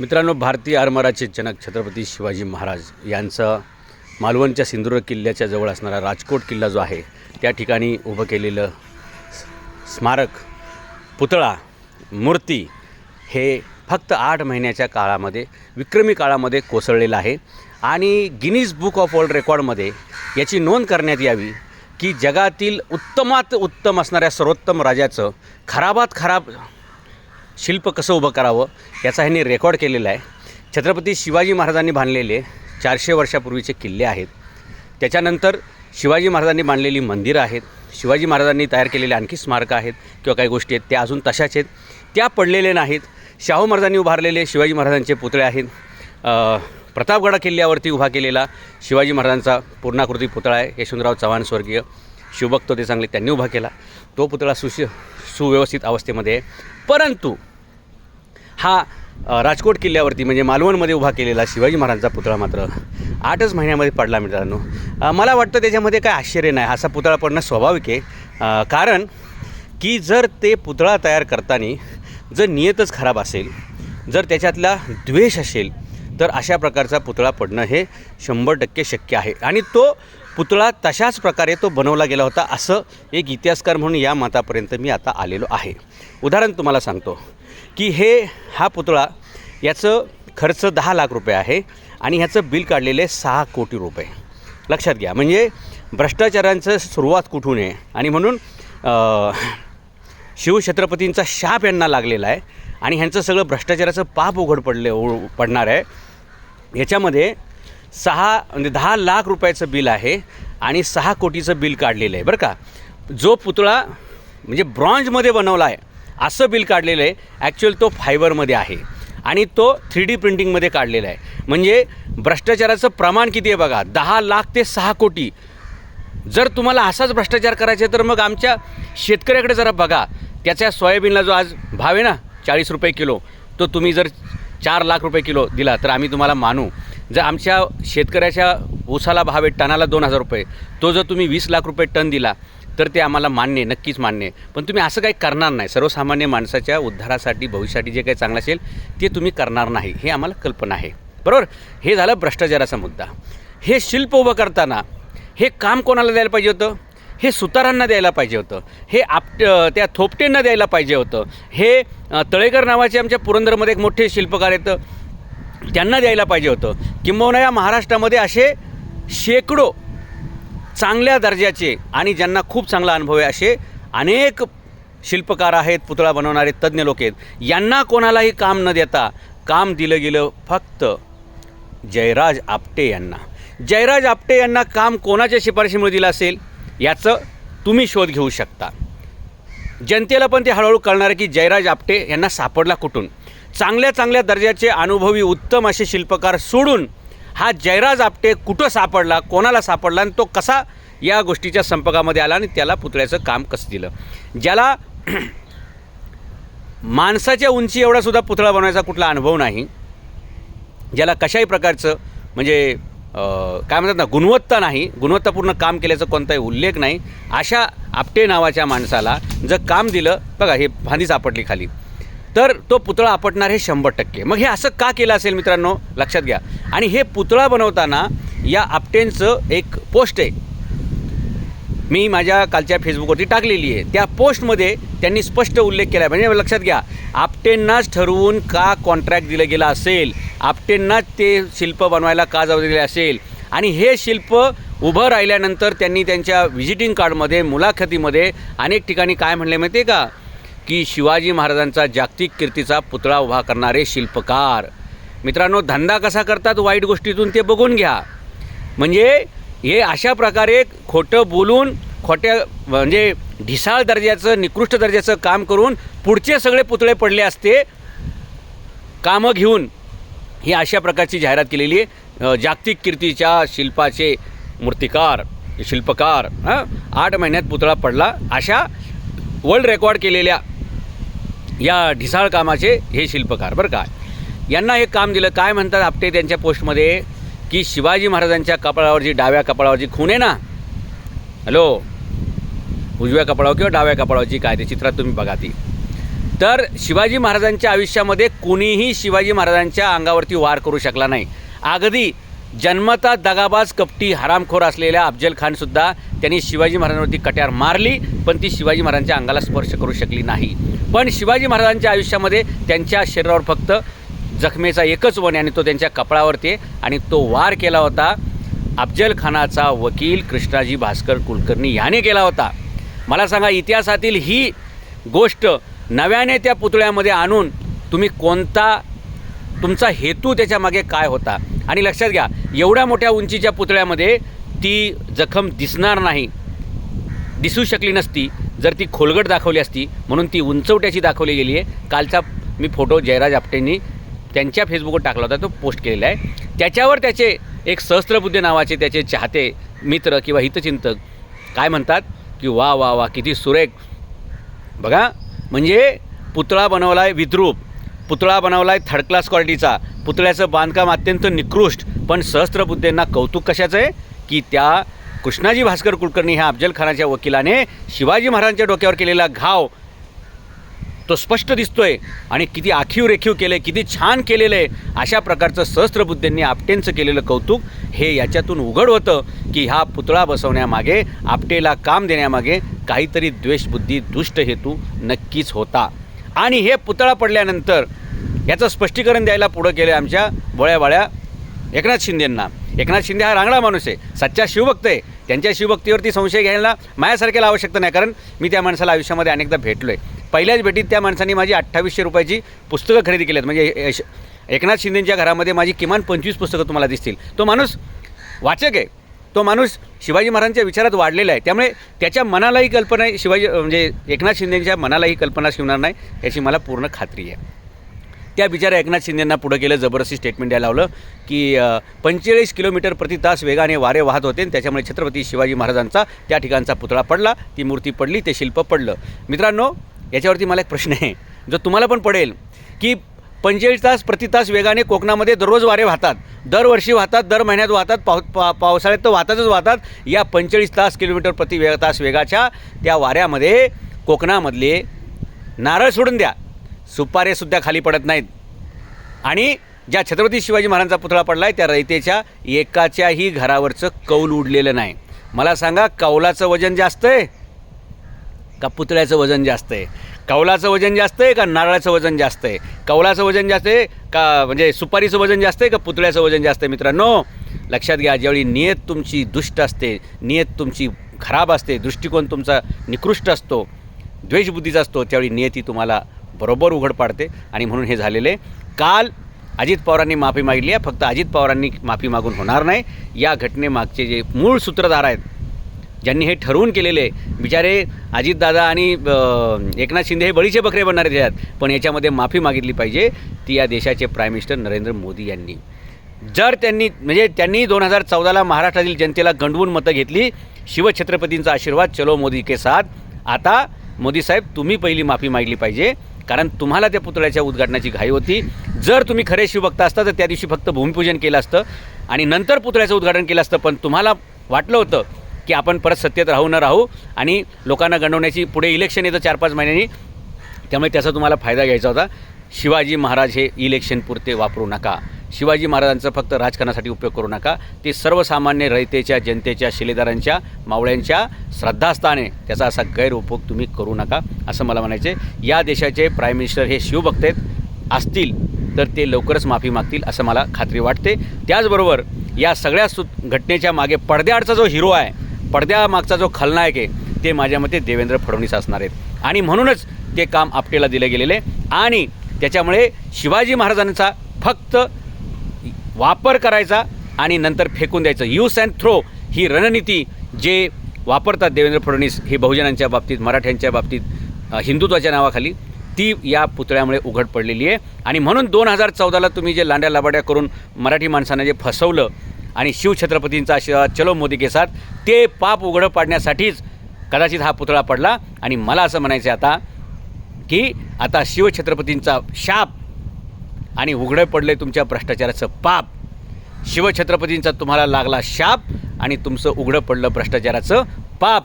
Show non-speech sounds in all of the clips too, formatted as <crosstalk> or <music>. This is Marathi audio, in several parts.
मित्रांनो भारतीय आरमाराचे जनक छत्रपती शिवाजी महाराज यांचं मालवणच्या सिंधुदुर्ग किल्ल्याच्या जवळ असणारा राजकोट किल्ला जो आहे त्या ठिकाणी उभं केलेलं स्मारक पुतळा मूर्ती हे फक्त आठ महिन्याच्या काळामध्ये विक्रमी काळामध्ये कोसळलेलं आहे. आणि गिनीज बुक ऑफ वर्ल्ड रेकॉर्डमध्ये याची नोंद करण्यात यावी की जगातील उत्तमात उत्तम असणाऱ्या सर्वोत्तम राजाचं खराबात खराब शिल्प कसं उभं करावं याचा ह्यांनी रेकॉर्ड केलेला आहे. छत्रपती शिवाजी महाराजांनी बांधलेले चारशे वर्षापूर्वीचे किल्ले आहेत. त्याच्यानंतर शिवाजी महाराजांनी बांधलेली मंदिरं आहेत. शिवाजी महाराजांनी तयार केलेले आणखी स्मारकं आहेत किंवा काही गोष्टी आहेत त्या अजून तशाच आहेत. त्या पडलेल्या नाहीत. शाहू महाराजांनी उभारलेले शिवाजी महाराजांचे पुतळे आहेत. प्रतापगडा किल्ल्यावरती उभा केलेला शिवाजी महाराजांचा पूर्णाकृती पुतळा आहे. यशवंतराव चव्हाण स्वर्गीय शिवभक्त ते चांगले त्यांनी उभा केला. तो पुतळा सुशि सुव्यवस्थित अवस्थेमध्ये आहे. परंतु हा राजकोट किल्ल्यावरती म्हणजे मालवणमध्ये उभा केलेला शिवाजी महाराजांचा पुतळा मात्र आठच महिन्यामध्ये पडला मित्रांनो. मला वाटतं त्याच्यामध्ये काय आश्चर्य नाही असा पुतळा पडणं स्वाभाविक आहे. कारण की जर ते पुतळा तयार करताना जर नियतच खराब असेल जर त्याच्यातला द्वेष असेल तर अशा प्रकारचा पुतळा पडणं हे शंभर टक्के शक्य आहे. आणि तो पुतळा तशाच प्रकारे तो बनवला गेला होता असं एक इतिहासकार म्हणून या मतापर्यंत मी आता आलेलो आहे. उदाहरण तुम्हाला सांगतो. की हे हा पुतळा याचं खर्च दहा लाख रुपये आहे आणि ह्याचं बिल काढलेलं आहे सहा कोटी रुपये. लक्षात घ्या म्हणजे भ्रष्टाचारांचं सुरुवात कुठून आहे? आणि म्हणून शिवछत्रपतींचा शाप यांना लागलेला आहे आणि ह्यांचं सगळं भ्रष्टाचाराचं पाप उघड पडले उ- पडणार आहे. याच्यामध्ये सहा म्हणजे दहा लाख रुपयाचं बिल आहे आणि सहा कोटीचं बिल काढलेलं आहे बरं का? जो पुतळा म्हणजे ब्रॉन्झमध्ये बनवला आहे असं बिल काढलेलं आहे. ॲक्च्युअल तो फायबरमध्ये आहे. आणि तो थ्री डी प्रिंटिंगमध्ये काढलेला आहे. म्हणजे भ्रष्टाचाराचं प्रमाण किती आहे बघा. दहा लाख ते सहा कोटी. जर तुम्हाला असाच भ्रष्टाचार करायचा आहे तर मग आमच्या शेतकऱ्याकडे जरा बघा. त्याच्या सोयाबीनला जो आज भाव आहे ना चाळीस रुपये किलो तो तुम्ही जर चार लाख रुपये किलो दिला तर आम्ही तुम्हाला मानू. जर आमच्या शेतकऱ्याच्या ऊसाला भाव आहे टनाला दोन हजार रुपये. तो जर तुम्ही वीस लाख रुपये टन दिला तर ते आम्हाला मान्य नक्कीच मान्य आहे. पण तुम्ही असं काही करणार नाही. सर्वसामान्य माणसाच्या उद्धारासाठी भविष्यासाठी जे काही चांगलं असेल ते तुम्ही करणार नाही. हे आम्हाला कल्पना आहे. बरोबर? हे झालं भ्रष्टाचाराचा मुद्दा. हे शिल्प उभं करताना हे काम कोणाला द्यायला पाहिजे होतं? हे सुतारांना द्यायला पाहिजे होतं. हे आप त्या थोपटेंना द्यायला पाहिजे होतं. हे तळेकर नावाचे आमच्या पुरंदरमध्ये एक मोठे शिल्पकार येतं त्यांना द्यायला पाहिजे होतं. किंबहुना या महाराष्ट्रामध्ये असे शेकडो चांगल्या दर्जाचे आणि ज्यांना खूप चांगला अनुभव आहे असे अनेक शिल्पकार आहेत पुतळा बनवणारे तज्ज्ञ लोक आहेत. यांना कोणालाही काम न देता काम दिलं गेलं फक्त जयराज आपटे यांना. जयराज आपटे यांना काम कोणाच्या शिफारशीमुळे दिलं असेल? याचं तुम्ही शोध घेऊ शकता. जनतेला पण ते हळूहळू कळणार आहे की जयराज आपटे यांना सापडला कुठून? चांगल्या चांगल्या दर्जाचे अनुभवी उत्तम असे शिल्पकार सोडून हा जयराज आपटे कुठं सापडला कोणाला सापडला आणि तो कसा या गोष्टीच्या संपर्कामध्ये आला आणि त्याला पुतळ्याचं काम कसं दिलं? ज्याला <clears throat> माणसाच्या उंची एवढासुद्धा पुतळा बनवायचा कुठला अनुभव नाही. ज्याला कशाही प्रकारचं म्हणजे काय म्हणतात ना गुणवत्ता नाही. गुणवत्तापूर्ण काम केल्याचा कोणताही उल्लेख नाही. अशा आपटे नावाच्या माणसाला जर काम दिलं बघा हे फांदी सापडली खाली. तर तो पुतळा आपटणार हे शंभर टक्के. मग हे असं का केलं असेल मित्रांनो? लक्षात घ्या. आणि हे पुतळा बनवताना या आपटेंचं एक पोस्ट आहे. मी माझ्या कालच्या फेसबुकवरती टाकलेली आहे. त्या पोस्टमध्ये त्यांनी स्पष्ट उल्लेख केला आहे. म्हणजे लक्षात घ्या आपटेंनाच ठरवून का कॉन्ट्रॅक्ट दिलं गेलं असेल? आपटेंनाच ते शिल्प बनवायला का जाऊ दिले असेल? आणि हे शिल्प उभं राहिल्यानंतर त्यांनी त्यांच्या व्हिजिटिंग कार्डमध्ये मुलाखतीमध्ये अनेक ठिकाणी काय म्हणले माहिती आहे का? की शिवाजी महाराजांचा जागतिक कीर्तीचा पुतळा उभा करणारे शिल्पकार. मित्रांनो धंदा कसा करतात वाईट गोष्टीतून ते बघून घ्या. म्हणजे हे अशा प्रकारे खोटं बोलून खोट्या म्हणजे ढिसाळ दर्जाचं निकृष्ट दर्जाचं काम करून पुढचे सगळे पुतळे पडले असते कामं घेऊन. ही अशा प्रकारची जाहिरात केलेली आहे. जागतिक कीर्तीच्या शिल्पाचे मूर्तिकार शिल्पकार हां आठ महिन्यात पुतळा पडला. अशा वर्ल्ड रेकॉर्ड केलेल्या या ढिसाळ कामाचे हे शिल्पकार बरं का? यांना हे काम दिलं काय म्हणतात आपटे त्यांच्या पोस्टमध्ये की शिवाजी महाराजांच्या कपाळावरची डाव्या कपाळावरची खून आहे ना? हॅलो? उजव्या कपाळावर किंवा डाव्या कपाळावरची काय ते चित्रात तुम्ही बघा ती. तर शिवाजी महाराजांच्या आयुष्यामध्ये कुणीही शिवाजी महाराजांच्या अंगावरती वार करू शकला नाही. अगदी जन्मता दगाबाज कपटी हरामखोर असलेल्या अफजल खानसुद्धा त्यांनी शिवाजी महाराजांवरती कट्यार मारली पण ती शिवाजी महाराजांच्या अंगाला स्पर्श करू शकली नाही. पण शिवाजी महाराजांच्या आयुष्यामध्ये त्यांच्या शरीरावर फक्त जखमेचा एकच वन आणि तो त्यांच्या कपाळावरती आणि तो वार केला होता अफजल खानाचा वकील कृष्णाजी भास्कर कुलकर्णी याने केला होता. मला सांगा इतिहासातील ही गोष्ट नव्याने त्या पुतळ्यामध्ये आणून तुम्ही कोणता तुमचा हेतू त्याच्यामागे काय होता? आणि लक्षात घ्या एवढ्या मोठ्या उंचीच्या पुतळ्यामध्ये ती जखम दिसणार नाही दिसू शकली नसती. जर ती खोलगट दाखवली असती म्हणून ती उंचवट्याची दाखवली गेली आहे. कालचा मी फोटो जयराज आपटेंनी त्यांच्या फेसबुकवर टाकला होता तो पोस्ट केलेला आहे. त्याच्यावर त्याचे एक सहस्त्रबुद्धे नावाचे त्याचे चाहते मित्र किंवा हितचिंतक काय म्हणतात की वा वा वा किती सुरेख. बघा म्हणजे पुतळा बनवला आहे विद्रूप पुतळा बनवला आहे थर्ड क्लास क्वालिटीचा पुतळ्याचं बांधकाम अत्यंत निकृष्ट पण सहस्त्रबुद्धेंना कौतुक कशाचं आहे? की त्या कृष्णाजी भास्कर कुलकर्णी ह्या अफजलखानाच्या वकिलाने शिवाजी महाराजांच्या डोक्यावर केलेला घाव तो स्पष्ट दिसतोय आणि किती आखीव रेखीव केले किती छान केलेलं आहे अशा प्रकारचं सहस्त्रबुद्धींनी आपटेंचं केलेलं कौतुक हे याच्यातून उघड होतं की हा पुतळा बसवण्यामागे आपटेला काम देण्यामागे काहीतरी द्वेषबुद्धी दुष्ट हेतू नक्कीच होता. आणि हे पुतळा पडल्यानंतर याचं स्पष्टीकरण द्यायला पुढं केलं आमच्या बळ्याबाळ्या एकनाथ शिंदेंना. एकनाथ शिंदे हा रांगडा माणूस आहे. सच्चा शिवभक्त आहे. त्यांच्या शिवभक्तीवरती संशय घ्यायला माझ्यासारख्याला आवश्यकता नाही. कारण मी त्या माणसाला आयुष्यामध्ये अनेकदा भेटलो आहे पहिल्याच भेटीत त्या माणसाने माझी अठ्ठावीसशे रुपयाची पुस्तकं खरेदी केली आहेत म्हणजे यश- एकनाथ शिंदेंच्या घरामध्ये माझी किमान पंचवीस पुस्तकं तुम्हाला दिसतील. तो माणूस वाचक आहे. तो माणूस शिवाजी महाराजांच्या विचारात वाढलेला आहे. त्यामुळे त्याच्या मनालाही कल्पना शिवाजी म्हणजे एकनाथ शिंदेंच्या मनालाही कल्पना शिवणार नाही याची मला पूर्ण खात्री आहे. त्या बिचाऱ्या एकनाथ शिंदेंना पुढं केलं जबरदस्ती स्टेटमेंट द्यायला लावलं की पंचेचाळीस किलोमीटर प्रति तास वेगाने वारे वाहत होते आणि त्याच्यामुळे छत्रपती शिवाजी महाराजांचा त्या ठिकाणचा पुतळा पडला ती मूर्ती पडली ते शिल्प पडलं. मित्रांनो याच्यावरती मला एक प्रश्न आहे जो तुम्हाला पण पडेल की पंचेचाळीस तास प्रति तास वेगाने कोकणामध्ये दररोज वारे वाहतात दरवर्षी वाहतात दर महिन्यात वाहतात पाव पा पावसाळ्यात तर वाहतातच वाहतात या पंचेचाळीस तास किलोमीटर प्रति वेग तास वेगाच्या त्या वाऱ्यामध्ये कोकणामधले नारळ सोडून द्या. सुपारेसुद्धा खाली पडत नाहीत. आणि ज्या छत्रपती शिवाजी महाराजांचा पुतळा पडला आहे त्या रयतेच्या एकाच्याही घरावरचं कौल उडलेलं नाही. मला सांगा कौलाचं वजन जास्त आहे का पुतळ्याचं वजन जास्त आहे? कौलाचं वजन जास्त आहे का नारळाचं वजन जास्त आहे? कौलाचं वजन जास्त आहे का म्हणजे सुपारीचं वजन जास्त आहे का पुतळ्याचं वजन जास्त आहे मित्रांनो? लक्षात घ्या ज्यावेळी नियत तुमची दुष्ट असते नियत तुमची खराब असते दृष्टिकोन तुमचा निकृष्ट असतो द्वेषबुद्धीचा असतो त्यावेळी नियती तुम्हाला बरोबर उघड पाडते. आणि म्हणून हे झालेले. काल अजित पवारांनी माफी मागितली आहे. फक्त अजित पवारांनी माफी मागून होणार नाही. या घटनेमागचे जे मूळ सूत्रधार आहेत ज्यांनी हे ठरवून केलेले आहे बिचारे अजितदादा आणि एकनाथ शिंदे हे बळीचे बकरे बनणारे आहेत. पण याच्यामध्ये माफी मागितली पाहिजे ती या देशाचे प्राईम मिनिस्टर नरेंद्र मोदी यांनी. जर त्यांनी म्हणजे त्यांनी दोन हजार चौदाला महाराष्ट्रातील जनतेला गंडवून मतं घेतली शिवछत्रपतींचा आशीर्वाद चलो मोदी के साथ. आता मोदी साहेब तुम्ही पहिली माफी मागली पाहिजे. कारण तुम्हाला त्या पुतळ्याच्या उद्घाटनाची घाई होती. जर तुम्ही खरे शिवभक्त असता तर त्या दिवशी फक्त भूमिपूजन केलं असतं. आणि नंतर पुतळ्याचं उद्घाटन केलं असतं. पण तुम्हाला वाटलं होतं की आपण परत सत्तेत राहू न राहू आणि लोकांना गणवण्याची पुढे इलेक्शन येतं चार पाच महिन्यांनी त्यामुळे त्याचा तुम्हाला फायदा घ्यायचा होता. शिवाजी महाराज हे इलेक्शन पुरते वापरू नका. शिवाजी महाराजांचा फक्त राजकारणासाठी उपयोग करू नका. ते सर्वसामान्य रयतेच्या जनतेच्या शिलेदारांच्या मावळ्यांच्या श्रद्धास्थाने त्याचा असा गैरउपयोग तुम्ही करू नका असं मला म्हणायचे या देशाचे प्राईम मिनिस्टर हे शिवभक्त आहेत असतील तर ते लवकरच माफी मागतील असं मला खात्री वाटते. त्याचबरोबर या सगळ्या सु घटनेच्या मागे पडद्याआडचा जो हिरो आहे पडद्यामागचा जो खलनायक आहे ते माझ्या मते देवेंद्र फडणवीस असणार आहेत. आणि म्हणूनच ते काम आपटेला दिले गेलेले आणि त्याच्यामुळे शिवाजी महाराजांचा फक्त वापर करायचा आणि नंतर फेकून द्यायचं. यूज अँड थ्रो ही रणनीती जे वापरतात देवेंद्र फडणवीस हे बहुजनांच्या बाबतीत मराठ्यांच्या बाबतीत हिंदुत्वाच्या नावाखाली ती या पुतळ्यामुळे उघड पडलेली आहे. आणि म्हणून दोन हजार चौदाला तुम्ही जे लांड्या लाबाड्या करून मराठी माणसांना जे फसवलं आणि शिवछत्रपतींचा आशीर्वाद चलो मोदी के साथ ते पाप उघडं पाडण्यासाठीच कदाचित हा पुतळा पडला. आणि मला असं म्हणायचं आहे आता की आता शिवछत्रपतींचा शाप आणि उघडं पडलं तुमच्या भ्रष्टाचाराचं पाप. शिवछत्रपतींचा तुम्हाला लागला शाप आणि तुमचं उघडं पडलं भ्रष्टाचाराचं पाप.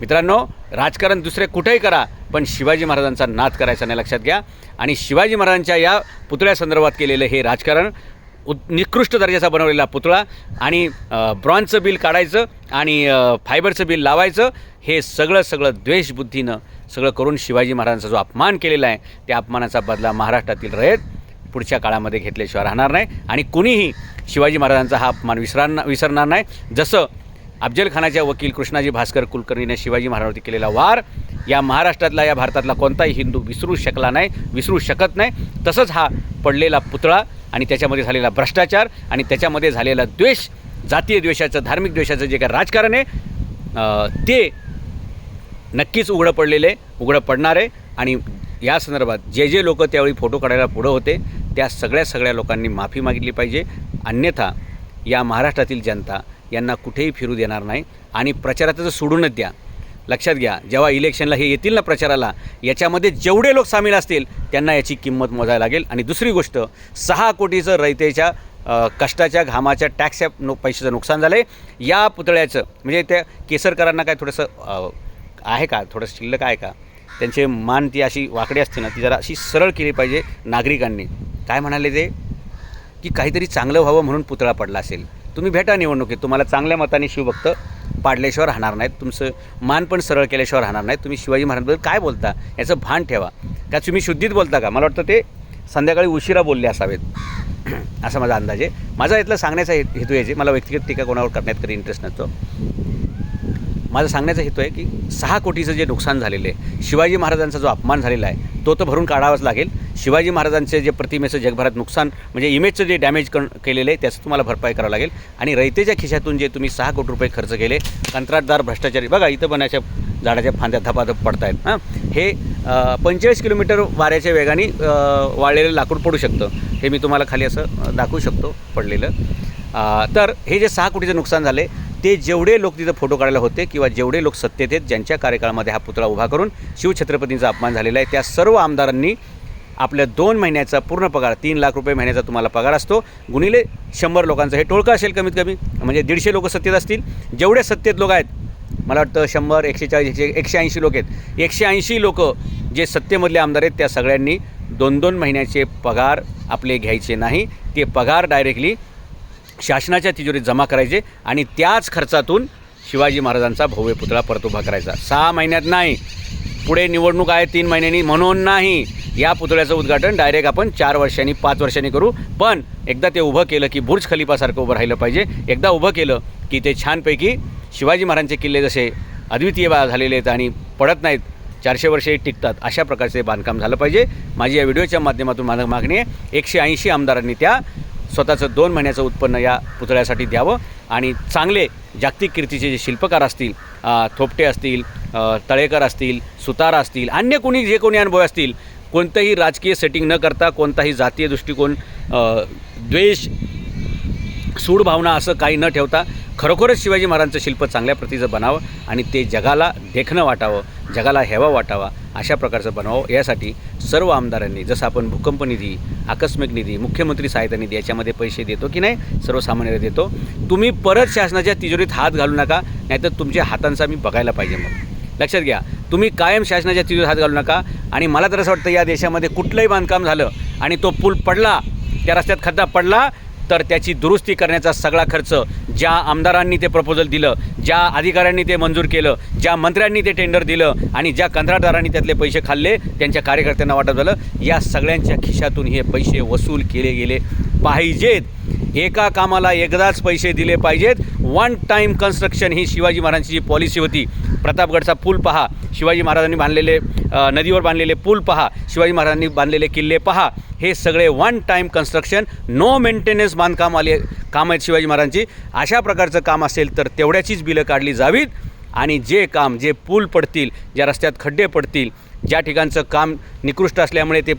मित्रांनो राजकारण दुसरे कुठेही करा पण शिवाजी महाराजांचा नाद करायचा नाही लक्षात घ्या. आणि शिवाजी महाराजांच्या या पुतळ्यासंदर्भात केलेलं हे राजकारण उ निकृष्ट दर्जाचा बनवलेला पुतळा आणि ब्रॉन्झचं बिल काढायचं आणि फायबरचं बिल लावायचं हे सगळं सगळं द्वेषबुद्धीनं सगळं करून शिवाजी महाराजांचा जो अपमान केलेला आहे त्या अपमानाचा बदला महाराष्ट्रातील रयत पुढच्या काळामध्ये घेतल्याशिवाय राहणार नाही आणि कुणीही शिवाजी महाराजांचा हा अपमान विसरणार विसरणार नाही. जसं अफजलखानाच्या वकील कृष्णाजी भास्कर कुलकर्णीने शिवाजी महाराजांवरती केलेला वार या महाराष्ट्रातला या भारतातला कोणताही हिंदू विसरू शकला नाही विसरू शकत नाही. तसंच हा पडलेला पुतळा आणि त्याच्यामध्ये झालेला भ्रष्टाचार आणि त्याच्यामध्ये झालेला द्वेष जातीय द्वेषाचं धार्मिक द्वेषाचं जे काही राजकारण आहे ते नक्कीच उघडं पडलेले उघडं पडणार आहे. आणि या संदर्भात जे जे लोक त्यावेळी फोटो काढायला पुढं होते त्या सगळ्या सगळ्या लोकांनी माफी मागितली पाहिजे. अन्यथा या महाराष्ट्रातील जनता यांना कुठेही फिरू देणार नाही आणि प्रचाराचं सोडूनच द्या. लक्षात घ्या जेव्हा इलेक्शनला हे येतील ना प्रचाराला याच्यामध्ये जेवढे लोक सामील असतील त्यांना याची किंमत मोजायला लागेल. आणि दुसरी गोष्ट सहा कोटीचं रयतेच्या कष्टाच्या घामाच्या टॅक्सच्या नो पैशाचं नुकसान झालं आहे या पुतळ्याचं म्हणजे त्या केसरकरांना काय थोडंसं आहे का? थोडंसं शिल्लक आहे का? त्यांचे मान ती अशी वाकडी असते ना ती जरा अशी सरळ केली पाहिजे नागरिकांनी. काय म्हणाले ते? की काहीतरी चांगलं व्हावं म्हणून पुतळा पडला असेल. तुम्ही भेटा निवडणुकीत. तुम्हाला चांगल्या मताने शिवभक्त पाडल्याशिवाय राहणार नाहीत. तुमचं मान पण सरळ केल्याशिवाय राहणार नाहीत. तुम्ही शिवाजी महाराजांबद्दल काय बोलता? याचं भान ठेवा. का तुम्ही शुद्धीत बोलता का? मला वाटतं ते संध्याकाळी उशिरा बोलले असावेत. <clears throat> असा माझा अंदाज आहे. माझा इथलं सांगण्याचा हे हेतू यायचे. मला व्यक्तिगत टीका कोणावर करण्यात कधी इंटरेस्ट नसतो. माझा सांगण्याचा हेतू आहे की सहा कोटीचं जे नुकसान झालेलं आहे शिवाजी महाराजांचा जो अपमान झालेला आहे तो तर भरून काढावाच लागेल. शिवाजी महाराजांचे जे प्रतिमेचं जगभरात नुकसान म्हणजे इमेजचं जे डॅमेज कण केलेलं आहे त्याचं तुम्हाला भरपाई करावं लागेल. आणि रयतेच्या खिशातून जे तुम्ही सहा कोटी रुपये खर्च केले कंत्राटदार भ्रष्टाचारी बघा इथं पण अशा झाडाच्या फांद्या धपाधप पडत आहेत हां हे पंचेचाळीस किलोमीटर वाऱ्याच्या वेगाने वाळलेलं लाकूड पडू शकतं. हे मी तुम्हाला खाली असं दाखवू शकतो पडलेलं. तर हे जे सहा कोटीचं नुकसान झाले ते जेवढे लोक तिथं फोटो काढायला होते किंवा जेवढे लोक सत्तेत आहेत ज्यांच्या कार्यकाळामध्ये हा पुतळा उभा करून शिवछत्रपतींचा अपमान झालेला आहे त्या सर्व आमदारांनी आपल्या दोन महिन्याचा पूर्ण पगार तीन लाख रुपये महिन्याचा तुम्हाला पगार असतो. गुणिले शंभर लोकांचं हे टोळकं असेल कमीत कमी. म्हणजे दीडशे लोक सत्तेत असतील. जेवढे सत्तेत लोक आहेत मला वाटतं शंभर एकशे चाळीस एकशे एकशे ऐंशी लोक आहेत. एकशे ऐंशी लोक जे सत्तेमधले आमदार आहेत त्या सगळ्यांनी दोन दोन महिन्याचे पगार आपले घ्यायचे नाही. ते पगार डायरेक्टली शासनाच्या तिजोरीत जमा करायचे आणि त्याच खर्चातून शिवाजी महाराजांचा भव्य पुतळा परत उभा करायचा. सहा महिन्यात नाही. पुढे निवडणूक आहे तीन महिन्यांनी म्हणून नाही. या पुतळ्याचं उद्घाटन डायरेक्ट आपण चार वर्षांनी पाच वर्षांनी करू. पण एकदा ते उभं केलं की बुर्ज खलिफासारखं उभं राहिलं पाहिजे. एकदा उभं केलं की ते छानपैकी शिवाजी महाराजांचे किल्ले जसे अद्वितीय बा झालेले आहेत आणि पडत नाहीत चारशे वर्षे टिकतात अशा प्रकारचे बांधकाम झालं पाहिजे. माझी या व्हिडिओच्या माध्यमातून माझं मागणी आहे एकशे ऐंशी आमदारांनी त्या स्वतःचं दोन महिन्याचं उत्पन्न या पुतळ्यासाठी द्यावं. आणि चांगले जागतिक कीर्तीचे जे शिल्पकार असतील थोपटे असतील तळेकर असतील सुतार असतील अन्य कोणी जे कोणी अनुभव असतील कोणतंही राजकीय सेटिंग न करता कोणताही जातीय दृष्टिकोन द्वेष सूड भावना असं काही न ठेवता खरोखरच शिवाजी महाराजांचं शिल्प चांगल्या प्रतीचं बनावं आणि ते जगाला देखणं वाटावं जगाला हेवा वाटावा अशा प्रकारचं बनावं. यासाठी सर्व आमदारांनी जसं आपण भूकंप निधी आकस्मिक निधी मुख्यमंत्री सहायता निधी याच्यामध्ये पैसे देतो की नाही सर्वसामान्यांना देतो. तुम्ही परत शासनाच्या तिजोरीत हात घालू नका नाहीतर तुमच्या हातांचा मी बघायला पाहिजे मग लक्षात घ्या तुम्ही कायम शासनाच्या तिजोरीत हात घालू नका आणि मला तर असं वाटतं या देशामध्ये कुठलंही बांधकाम झालं आणि तो पूल पडला त्या रस्त्यात खड्डा पडला तर त्याची दुरुस्ती करण्याचा सगळा खर्च ज्या आमदारांनी ते प्रपोजल दिलं ज्या अधिकाऱ्यांनी ते मंजूर केलं ज्या मंत्र्यांनी ते टेंडर दिलं आणि ज्या कंत्राटदारांनी त्यातले पैसे खाल्ले त्यांच्या कार्यकर्त्यांना वाटप झालं. या सगळ्यांच्या खिशातून हे पैसे वसूल केले गेले पाहिजेत. एका कामाला एकदाच पैसे दिले पाहिजेत. वन टाईम कन्स्ट्रक्शन ही शिवाजी महाराजांची जी पॉलिसी होती. प्रतापगडचा पूल पहा. शिवाजी महाराजांनी बांधलेले नदीवर बांधलेले पूल पहा. शिवाजी महाराजांनी बांधलेले किल्ले पहा. हे सगळे one time construction no maintenance बांधकाम आले काम आहेत शिवाजी महाराजांची. अशा प्रकारचं काम असेल तर तेवढ्याचीच बिलं काढली जावीत. आणि जे काम जे पूल पडतील ज्या रस्त्यात खड्डे पडतील ज्या ठिकाणचं काम निकृष्ट असल्यामुळे ते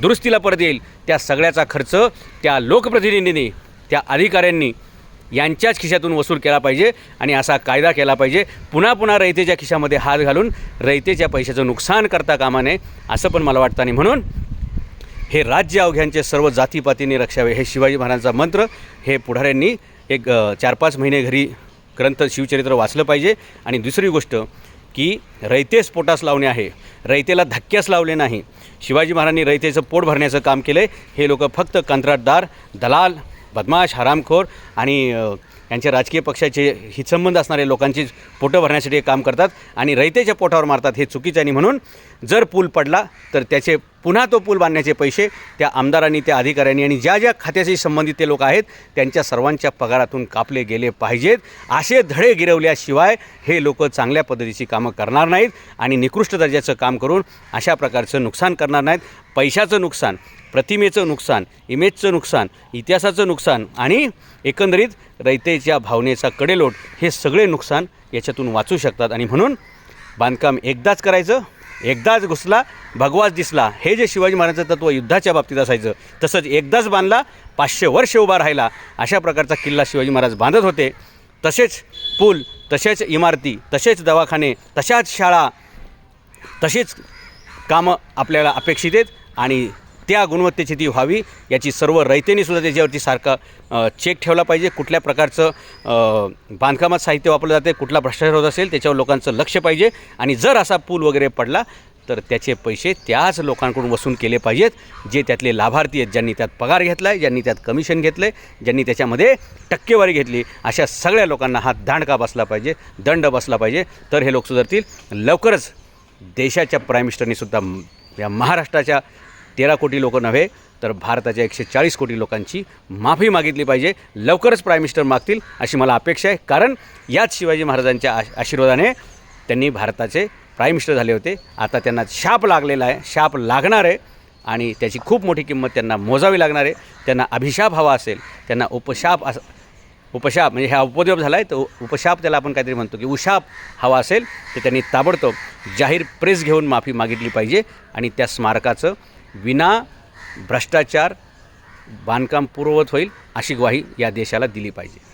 दुरुस्तीला परत येईल त्या सगळ्याचा खर्च त्या लोकप्रतिनिधींनी त्या अधिकाऱ्यांनी यांच्याच खिशातून वसूल केला पाहिजे आणि असा कायदा केला पाहिजे. पुन्हा पुन्हा रयतेच्या खिशामध्ये हात घालून रयतेच्या पैशाचं नुकसान करता कामा नये असं पण मला वाटतं आणि म्हणून हे राज्य अवघ्यांचे सर्व जातीपातींनी रक्षावे हे शिवाजी महाराजांचा मंत्र हे पुढाऱ्यांनी एक चार पाच महिने घरी ग्रंथ शिवचरित्र वाचलं पाहिजे. आणि दुसरी गोष्ट की रयतेस पोटास लावणे आहे. रयतेला धक्क्यास लावले नाही. शिवाजी महाराजांनी रयतेचं पोट भरण्याचं काम केलं हे लोक फक्त कंत्राटदार दलाल बदमाश हरामखोर आणि यांच्या राजकीय पक्षाचे हितसंबंध असणारे लोकांची पोटं भरण्यासाठी काम करतात आणि रयतेच्या पोटावर मारतात हे चुकीचं आणि म्हणून जर पूल पडला तर त्याचे पुन्हा तो पूल बांधण्याचे पैसे त्या आमदारांनी त्या अधिकाऱ्यांनी आणि ज्या ज्या खात्याशी संबंधित ते लोक आहेत त्यांच्या सर्वांच्या पगारातून कापले गेले पाहिजेत. असे धडे गिरवल्याशिवाय हे लोक चांगल्या पद्धतीची कामं करणार नाहीत आणि निकृष्ट दर्जाचं काम करून अशा प्रकारचं नुकसान करणार नाहीत. पैशाचं नुकसान प्रतिमेचं नुकसान इमेजचं नुकसान इतिहासाचं नुकसान आणि एकंदरीत रयतेच्या भावनेचा कडेलोट हे सगळे नुकसान याच्यातून वाचू शकतात. आणि म्हणून बांधकाम एकदाच करायचं एकदाच घुसला भगवाच दिसला. हे जे शिवाजी महाराजांचं तत्त्व युद्धाच्या बाबतीत असायचं तसंच एकदाच बांधला पाचशे वर्ष उभा राहिला. अशा प्रकारचा किल्ला शिवाजी महाराज बांधत होते. तसेच पूल तसेच इमारती तसेच दवाखाने तशाच शाळा तशीच कामं आपल्याला अपेक्षित आहेत. आणि त्या गुणवत्तेची ती व्हावी याची सर्व रयतेनीसुद्धा त्याच्यावरती सारखा चेक ठेवला पाहिजे. कुठल्या प्रकारचं बांधकामात साहित्य वापरलं जाते कुठला भ्रष्टाचार होत असेल त्याच्यावर लोकांचं लक्ष पाहिजे. आणि जर असा पूल वगैरे पडला तर त्याचे पैसे त्याच लोकांकडून वसूल केले पाहिजेत जे त्यातले लाभार्थी आहेत ज्यांनी त्यात पगार घेतला आहे ज्यांनी त्यात कमिशन घेतलं आहे ज्यांनी त्याच्यामध्ये टक्केवारी घेतली. अशा सगळ्या लोकांना हा दांडका बसला पाहिजे दंड बसला पाहिजे. तर हे लोक सुधारतील. लवकरच देशाच्या प्राईम मिनिस्टरनीसुद्धा या महाराष्ट्राच्या तेरा कोटी लोक नव्हे तर भारताच्या एकशे चाळीस कोटी लोकांची माफी मागितली पाहिजे. लवकरच प्राईम मिनिस्टर मागतील अशी मला अपेक्षा आहे. कारण याच शिवाजी महाराजांच्या आश आशीर्वादाने त्यांनी भारताचे प्राईम मिनिस्टर झाले होते. आता त्यांना शाप लागलेला आहे शाप लागणार आहे आणि त्याची खूप मोठी किंमत त्यांना मोजावी लागणार आहे. त्यांना अभिशाप हवा असेल त्यांना उपशाप अस उपशाप म्हणजे हा उपद्रव झाला आहे तर उपशाप त्याला आपण काहीतरी म्हणतो की उशाप हवा असेल तर त्यांनी ताबडतोब जाहीर प्रेस घेऊन माफी मागितली पाहिजे आणि त्या स्मारकाचं विना भ्रष्टाचार बांधकाम पूर्ववत होईल अशी ग्वाही या देशाला दिली पाहिजे.